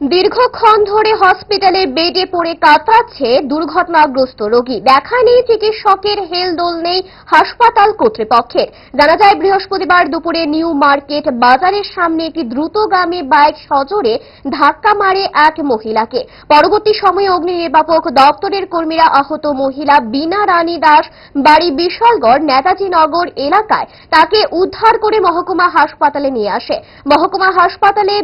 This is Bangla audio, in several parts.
দীর্ঘক্ষণ ধরে হসপিটালে বেডে পড়ে কাতরাচ্ছে দুর্ঘটনাগ্রস্ত রোগী। দেখা নেই চিকিৎসকের হেলদোল নেই হাসপাতাল কর্তৃপক্ষের। জানা যায়, বৃহস্পতিবার দুপুরে নিউ মার্কেট বাজারের সামনে একটি দ্রুতগামী বাইক সজোরে ধাক্কা মারে এক মহিলাকে। পরবর্তী সময়ে অগ্নি নির্বাপক দপ্তরের কর্মীরা আহত মহিলা বীণা রানী দাস, বাড়ি বিশালগড় নেতাজি নগর এলাকায় তাকে উদ্ধার করে মহকুমা হাসপাতালে নিয়ে আসে। মহকুমা হাসপাতালে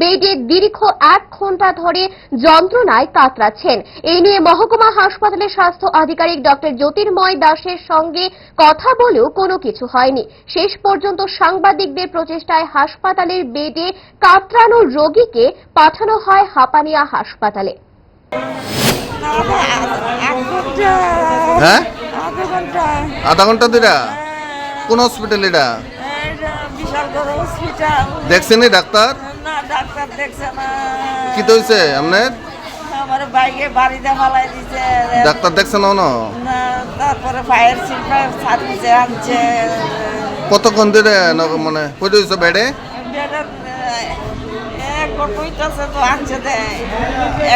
বেডে দীর্ঘ এক ঘণ্টা ধরে যন্ত্রণায় কাতরাচ্ছেন। এই নিয়ে মহকুমা হাসপাতালের স্বাস্থ্য আধিকারিক ডক্টর জ্যোতির্ময় দাসের সঙ্গে কথা বলেও কোনো কিছু হয়নি। শেষ পর্যন্ত সাংবাদিকদের প্রচেষ্টায় হাসপাতালের বেডে কাতরানো রোগীকে পাঠানো হয় হাপানিয়া হাসপাতালে। হ্যাঁ? আধা ঘণ্টা। দিরা কোন হসপিটাল এটা? দেখছেনি ডাক্তার? ডাক্তার দেখছে না। কি তো হয়েছে আপনার আমার বাইকে বাড়িতে ফালাই দিছে। ডাক্তার দেখছেন না না তারপরে ফায়ার সিল্পার সার্ভিসে আনছে। কতক্ষণ ধরে ন- মানে কইতে হয়েছে বেডে? এক ঘণ্টা আনছে দেয়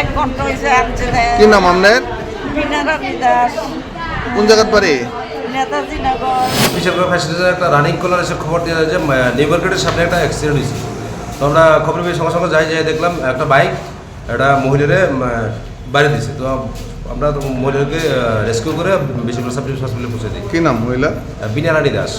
এক ঘণ্টা হয়েছে আনছে কি নাম আপনার কোন জায়গার করে একটা রানিং কলার এসে খবর দেওয়া যায় যে নিউ মার্কেটের সামনে একটা অ্যাক্সিডেন্ট হয়েছে তো আমরা খবর পেয়ে সঙ্গে সঙ্গে যাই যাই দেখলাম একটা বাইক একটা মহিলারে বাইরে বাড়ি দিছে। তো আমরা মহিলাকে রেস্কিউ করে বেশি সাব হসপিটালে পৌঁছে দিই। কি নাম মহিলা? বিনা রানী দাস।